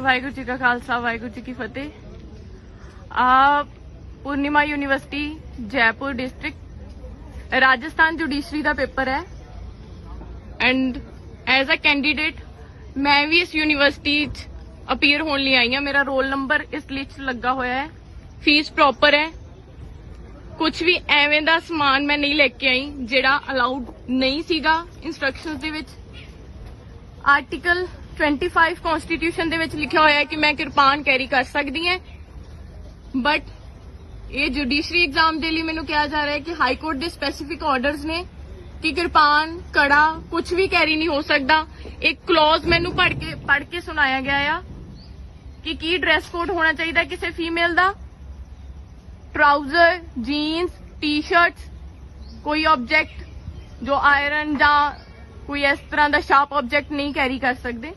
ਵਾਹਿਗੁਰੂ ਜੀ ਕਾ ਖਾਲਸਾ, ਵਾਹਿਗੁਰੂ ਜੀ ਕੀ ਫਤਿਹ। ਆ Poornima university, Jaipur district, Rajasthan judiciary ਦਾ ਪੇਪਰ ਹੈ। ਐਂਡ ਐਜ਼ ਅ ਕੈਂਡੀਡੇਟ ਮੈਂ ਵੀ ਇਸ ਯੂਨੀਵਰਸਿਟੀ 'ਚ ਅਪੀਅਰ ਹੋਣ ਲਈ ਆਈ ਹਾਂ। ਮੇਰਾ ਰੋਲ ਨੰਬਰ ਇਸ ਲਿਸਟ 'ਚ ਲੱਗਾ ਹੋਇਆ ਹੈ। ਫੀਸ ਪ੍ਰੋਪਰ ਹੈ। ਕੁਝ ਵੀ ਐਵੇਂ ਦਾ ਸਮਾਨ ਮੈਂ ਨਹੀਂ ਲੈ ਕੇ ਆਈ, ਜਿਹੜਾ ਅਲਾਉਡ ਨਹੀਂ ਸੀਗਾ ਇਨਸਟਰਕਸ਼ਨਸ ਦੇ ਵਿੱਚ। ਆਰਟੀਕਲ 25 ਕਨਸਟੀਟਿਊਸ਼ਨ ਦੇ ਵਿੱਚ ਲਿਖਿਆ ਹੋਇਆ ਹੈ ਕਿ ਮੈਂ ਕਿਰਪਾਨ ਕੈਰੀ ਕਰ ਸਕਦੀ ਹਾਂ। ਬਟ ਇਹ ਜੁਡੀਸ਼ਰੀ ਐਗਜ਼ਾਮ ਦੇ ਲਈ ਮੈਨੂੰ ਕਿਹਾ ਜਾ ਰਿਹਾ ਹੈ ਕਿ ਹਾਈ ਕੋਰਟ ਦੇ ਸਪੈਸੀਫਿਕ ਆਰਡਰਸ ਨੇ ਕਿ ਕਿਰਪਾਨ, ਕੜਾ ਕੁਝ ਵੀ ਕੈਰੀ ਨਹੀਂ ਹੋ ਸਕਦਾ। ਇੱਕ ਕਲੌਜ਼ ਮੈਨੂੰ ਪੜ੍ਹ ਕੇ ਪੜ੍ਹ ਕੇ ਸੁਣਾਇਆ ਗਿਆ ਆ ਕਿ ਕੀ ਡਰੈਸ ਕੋਡ ਹੋਣਾ ਚਾਹੀਦਾ ਕਿਸੇ ਫੀਮੇਲ ਦਾ? ਟਰਾਊਜ਼ਰ ਜੀਨਸ ਟੀ-ਸ਼ਰਟਸ ਕੋਈ ਆਬਜੈਕਟ ਜੋ ਆਇਰਨ ਜਾਂ ਕੋਈ ਇਸ ਤਰ੍ਹਾਂ ਦਾ ਸ਼ਾਰਪ ਆਬਜੈਕਟ ਨਹੀਂ ਕੈਰੀ ਕਰ ਸਕਦੇ।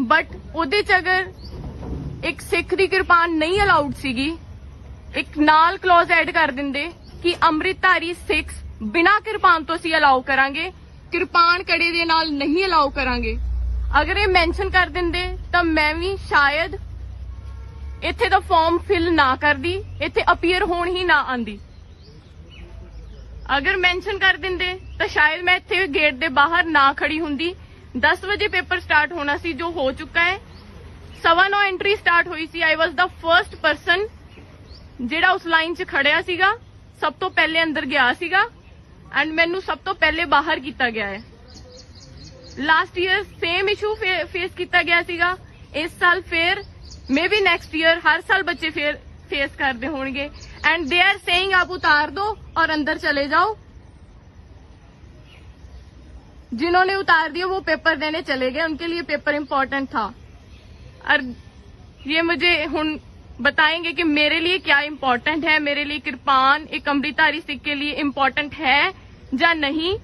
ਬਟ ਉਹਦੇ ਚ ਅਗਰ ਇੱਕ ਸਿੱਖ ਦੀ ਕਿਰਪਾਨ ਨਹੀਂ ਅਲਾਉਡ ਸੀਗੀ, ਇੱਕ ਨਾਲ ਕਲੌਜ਼ ਐਡ ਕਰ ਦਿੰਦੇ ਕਿ ਅੰਮ੍ਰਿਤਧਾਰੀ ਸਿੱਖ ਬਿਨਾਂ ਕਿਰਪਾਨ ਤੋਂ ਅਸੀਂ ਅਲਾਉ ਕਰਾਂਗੇ, ਕਿਰਪਾਨ ਕੜੇ ਦੇ ਨਾਲ ਨਹੀਂ ਅਲਾਉ ਕਰਾਂਗੇ। ਅਗਰ ਇਹ ਮੈਂਸ਼ਨ ਕਰ ਦਿੰਦੇ, ਤਾਂ ਮੈਂ ਵੀ ਸ਼ਾਇਦ ਇੱਥੇ ਦਾ ਫਾਰਮ ਫਿਲ ਨਾ ਕਰਦੀ, ਇੱਥੇ ਅਪੀਅਰ ਹੋਣ ਹੀ ਨਾ ਆਂਦੀ। ਅਗਰ ਮੈਂਸ਼ਨ ਕਰ ਦਿੰਦੇ, ਤਾਂ ਸ਼ਾਇਦ ਮੈਂ ਇੱਥੇ ਗੇਟ ਦੇ ਬਾਹਰ ਨਾ ਖੜੀ ਹੁੰਦੀ 10 ਵਜੇ ਪੇਪਰ ਸਟਾਰਟ ਹੋਣਾ ਸੀ ਜੋ ਹੋ ਚੁੱਕਾ ਹੈ ਸਵਾ ਨੋ ਐਂਟਰੀ ਸਟਾਰਟ ਹੋਈ ਸੀ ਆਈ ਵਾਸ ਦਾ ਫਰਸਟ ਪਰਸਨ ਜਿਹੜਾ ਉਸ ਲਾਈਨ 'ਚ ਖੜਿਆ ਸੀਗਾ ਸਭ ਤੋਂ ਪਹਿਲੇ ਅੰਦਰ ਗਿਆ ਸੀਗਾ ਐਂਡ ਮੈਨੂੰ ਸਭ ਤੋਂ ਪਹਿਲੇ ਬਾਹਰ ਕੀਤਾ ਗਿਆ ਹੈ last year same issue face ਕੀਤਾ ਗਿਆ ਸੀਗਾ ਇਸ ਸਾਲ ਫੇਰ ਮੇਬੀ ਨੈਕਸਟ ਈਅਰ ਹਰ ਸਾਲ ਬੱਚੇ ਫੇਰ ਫੇਸ ਕਰਦੇ ਹੋਣਗੇ। ਐਂਡ ਦੇ ਆਰ ਸੇਇੰਗ ਆਪ ਉਤਾਰ ਦੋ ਔਰ ਅੰਦਰ ਚਲੇ ਜਾਓ जिन्होंने उतार दिया, वो पेपर देने चले गए। उनके लिए पेपर इम्पोर्टेंट था। और ये मुझे हूँ बताएँगे कि मेरे लिए क्या इम्पोर्टेंट है। मेरे लिए कृपान, एक अमृतारी सिख के लिए इम्पोर्टेंट है या नहीं?